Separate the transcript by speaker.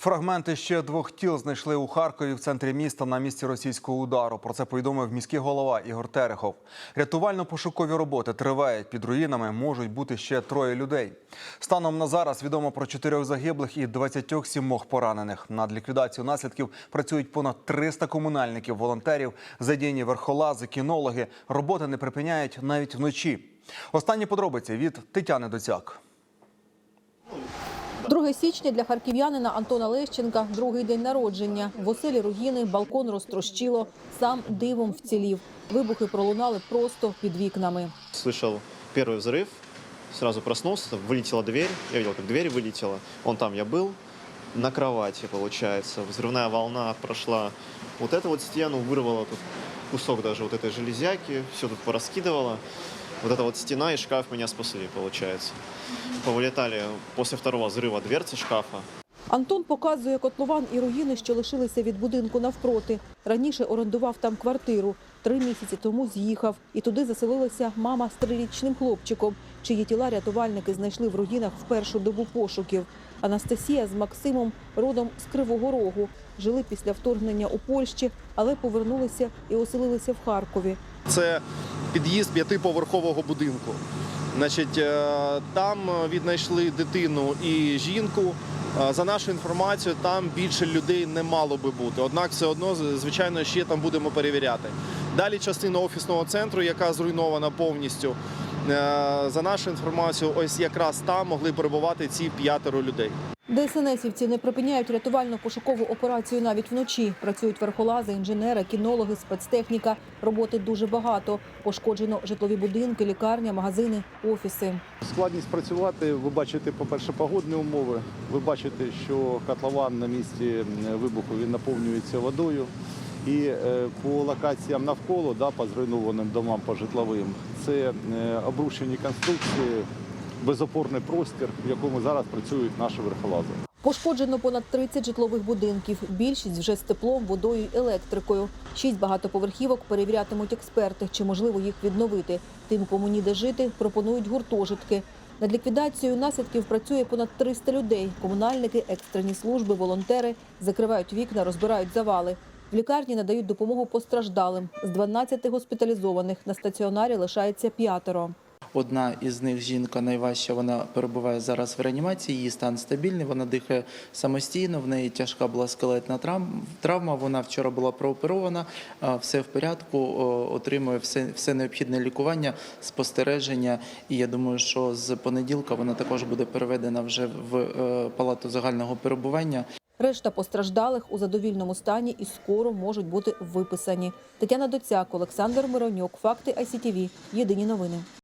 Speaker 1: Фрагменти ще двох тіл знайшли у Харкові в центрі міста на місці російського удару. Про це повідомив міський голова Ігор Терехов. Рятувально-пошукові роботи тривають. Під руїнами можуть бути ще троє людей. Станом на зараз відомо про чотирьох загиблих і 27 поранених. Над ліквідацією наслідків працюють понад 300 комунальників, волонтерів, задіяні верхолази, кінологи. Роботи не припиняють навіть вночі. Останні подробиці від Тетяни Доцяк.
Speaker 2: 2 січня для харків'янина Антона Лещенка – другий день народження. В оселі руїни балкон розтрощило, сам дивом вцілів. Вибухи пролунали просто під вікнами.
Speaker 3: Слышал первый взрыв, сразу проснулся, вылетела дверь, я видел, как дверь вылетела, он там, я был, на кровати, получается. Взрывная волна прошла вот эту вот стену, вырвала тут кусок даже вот этой железяки, все тут пораскидывала. Вот эта вот стена и шкаф меня спасли, получается. Повылетали после второго взрыва дверцы шкафа.
Speaker 2: Антон показує котлован і руїни, що лишилися від будинку навпроти. Раніше орендував там квартиру. Три місяці тому з'їхав. І туди заселилася мама з трирічним хлопчиком, чиї тіла рятувальники знайшли в руїнах в першу добу пошуків. Анастасія з Максимом родом з Кривого Рогу. Жили після вторгнення у Польщі, але повернулися і оселилися в Харкові.
Speaker 4: Це під'їзд п'ятиповерхового будинку. Значить, е, там віднайшли дитину і жінку. Е, За нашу інформацію, там більше людей не мало би бути. Однак, все одно, звичайно, ще там будемо перевіряти. Далі частина офісного центру, яка зруйнована повністю. Е, За нашу інформацію, ось якраз там могли перебувати ці п'ятеро людей.
Speaker 2: ДСНСівці не припиняють рятувально-пошукову операцію навіть вночі. Працюють верхолази, інженери, кінологи, спецтехніка. Роботи дуже багато. Пошкоджено житлові будинки, лікарня, магазини, офіси.
Speaker 5: Складність працювати, ви бачите, по-перше, погодні умови. Ви бачите, що котлован на місці вибуху він наповнюється водою. І е, по локаціям навколо, да, по зруйнованим домам, по житловим, це е, обрушені конструкції, безопорний простір, в якому зараз працюють наші верхолази.
Speaker 2: Пошкоджено понад 30 житлових будинків. Більшість вже з теплом, водою і електрикою. Шість багатоповерхівок перевірятимуть експерти, чи можливо їх відновити. Тим, кому ніде жити, пропонують гуртожитки. Над ліквідацією наслідків працює понад 300 людей. Комунальники, екстрені служби, волонтери закривають вікна, розбирають завали. В лікарні надають допомогу постраждалим. З 12 госпіталізованих на стаціонарі лишається п'ятеро.
Speaker 6: Одна із них жінка найважча, вона перебуває зараз в реанімації, її стан стабільний, вона дихає самостійно, в неї тяжка була скелетна травма, вона вчора була прооперована, все в порядку, отримує все, все необхідне лікування, спостереження. І я думаю, що з понеділка вона також буде переведена вже в е, палату загального перебування.
Speaker 2: Решта постраждалих у задовільному стані і скоро можуть бути виписані. Тетяна Доцяк, Олександр Миронюк. Факти ICTV. Єдині новини.